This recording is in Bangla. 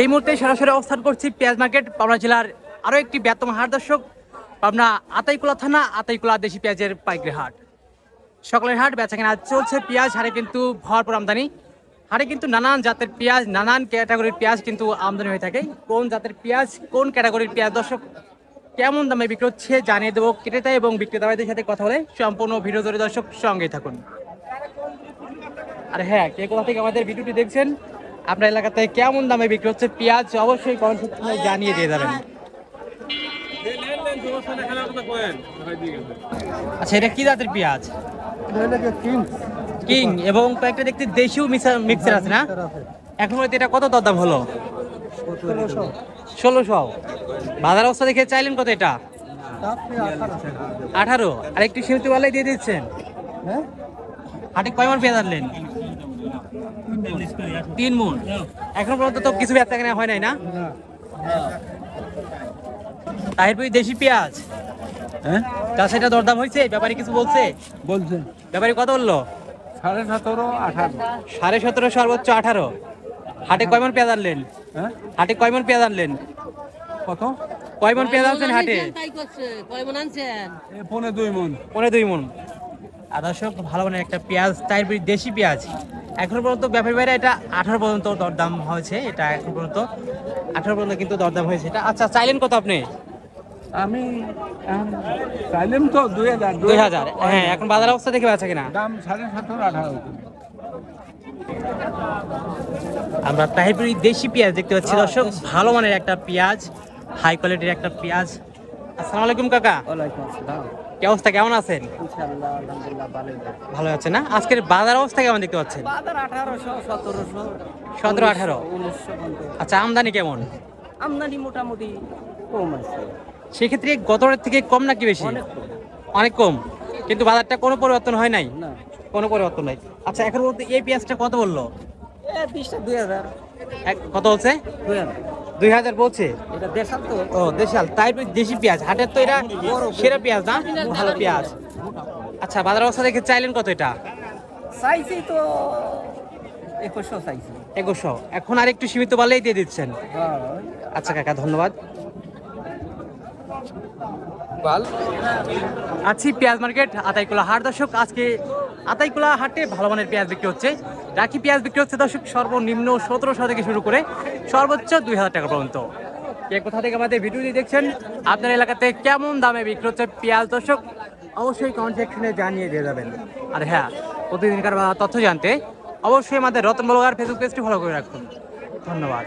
এই মুহূর্তে সরাসরি অবস্থান করছি পেঁয়াজ মার্কেট, পাবনা জেলার আরও একটি ব্যতম হাট দর্শক, পাবনা আতাইকুলা থানা, আতাইকুলা দেশি পেঁয়াজের পাইকারি হাট। সকলের হাট বেচা কেনা চলছে পেঁয়াজ হাটে কিন্তু ভরপুর আমদানি। হাটে কিন্তু নানান জাতের পেঁয়াজ, নানান ক্যাটাগরির পেঁয়াজ কিন্তু আমদানি হয়ে থাকে। কোন জাতের পেঁয়াজ, কোন ক্যাটাগরির পেঁয়াজ দর্শক, কেমন দামে বিক্রি হচ্ছে জানিয়ে দেবো ক্রেতা এবং বিক্রেতা ভাইদের সাথে কথা বলে সম্পূর্ণ ভিডিও ধরে দর্শক সঙ্গেই থাকুন। আর হ্যাঁ কে কোথা থেকে আমাদের ভিডিওটি দেখছেন? আপনার এলাকাতে কেমন দামে বিক্রি হচ্ছে? পেঁয়াজ অবশ্যই কমেন্ট সেকশনে জানিয়ে দিয়ে যাবেন। আচ্ছা এটা কি জাতের পেঁয়াজ? কিং এবং কয়েকটা দেখতে দেশিও মিক্সার আছে না? এখন বলতে এটা কত দরদাম হলো? ষোলোশো। বাজার অবস্থা দেখে চাইলেন কত এটা? আঠারো। আর একটু সীমিত বেলায় দিয়ে দিচ্ছেন। হাটে কয় মন পেঁয়াজ আনলেন? তিন মন। এখন পর্যন্ত তো কিছু ব্যবসা কেনা হয় নাই না? তাহির ভাই দেশি পেঁয়াজ। হ্যাঁ? তা সেটা দরদাম হয়েছে? ব্যাপারী কিছু বলছে? বলছে। ব্যাপারী কত বলল? সাড়ে সতেরো আঠারো। সাড়ে সতেরো সর্বোচ্চ আঠারো। হাটে কয় মন পেঁয়াজ আনলেন? হ্যাঁ? হাটে কয় মন পেঁয়াজ আনলেন? কত? কয় মন পেঁয়াজ আনছেন হাটে? তাই করছে। কয় আনছেন? এ পৌনে দুই মন। পনেরো দুই মন। আর দর্শক ভালো মানে একটা পেঁয়াজ তাই দেশি পেঁয়াজ। এখন পর্যন্ত ব্যাপারী বাইরে এটা আঠারো পর্যন্ত দরদাম হয়েছে এটা এখন পর্যন্ত আঠারো পর্যন্ত কিন্তু দরদাম হয়েছে। এটা আচ্ছা চাইলেন কত আপনি? আমি চাইলাম তো দুই হাজার দুই হাজার হ্যাঁ এখন বাজার অবস্থা দেখে আছে কিনা? দাম সাড়ে সতেরো আঠারো আমরা তাহিপুরি দেশি পেঁয়াজ দেখতে পাচ্ছি। দর্শক ভালো মানের একটা পেঁয়াজ হাই কোয়ালিটির একটা পেঁয়াজ। আসসালামু আলাইকুম কাকা। ওয়ালাইকুম আসসালাম। কি অবস্থা? কেমন আছেন? ইনশাআল্লাহ আলহামদুলিল্লাহ ভালো আছে না? আজকের বাজার অবস্থা কেমন দেখতে পাচ্ছেন? বাজার আঠারোশো সতেরোশো সতেরো আঠারো। উনিশশো আচ্ছা আমদানি কেমন? আমদানি মোটামুটি কম আছে। সেক্ষেত্রে গতরের থেকে কম নাকি বেশি? অনেক কম। কিন্তু বাজারটা কোনো পরিবর্তন হয় নাই? কোনো পরিবর্তন নাই। আচ্ছা এখন বলতে এই পেঁয়াজটা কত বলল? বিশটা দুই হাজার। এক কত বলছে? দুই হাজার। দুই হাজার বলছে? দেশাল তো। ও দেশাল। তাই দেশি পেঁয়াজ। হাটের তো এটা সেরা পেঁয়াজ না? ভালো পেঁয়াজ। আচ্ছা বাজার অবস্থা দেখে চাইলেন কত এটা? চাইছি তো একুশশো চাইছি একুশশো। এখন আর একটু সীমিত বলেই দিয়ে দিচ্ছেন। হ্যাঁ। আচ্ছা কাকা ধন্যবাদ। আছি পেঁয়াজ মার্কেট আতাইকুলা হাট। দর্শক আজকে আতাইকুলা হাটে ভালো মানের পেঁয়াজ বিক্রি হচ্ছে। রাখি পেঁয়াজ বিক্রি হচ্ছে দর্শক সর্বনিম্ন সতেরোশো থেকে শুরু করে সর্বোচ্চ দুই হাজার টাকা পর্যন্ত। কে কোথা থেকে আমাদের ভিডিওটি দেখছেন আপনার এলাকাতে কেমন দামে বিক্রি হচ্ছে পেঁয়াজ দর্শক? অবশ্যই কমেন্ট সেকশনে জানিয়ে দিয়ে যাবেন। আর হ্যাঁ প্রতিদিনকার তথ্য জানতে অবশ্যই আমাদের রতন বলগার ফেসবুক পেজটি ফলো করে রাখুন। ধন্যবাদ।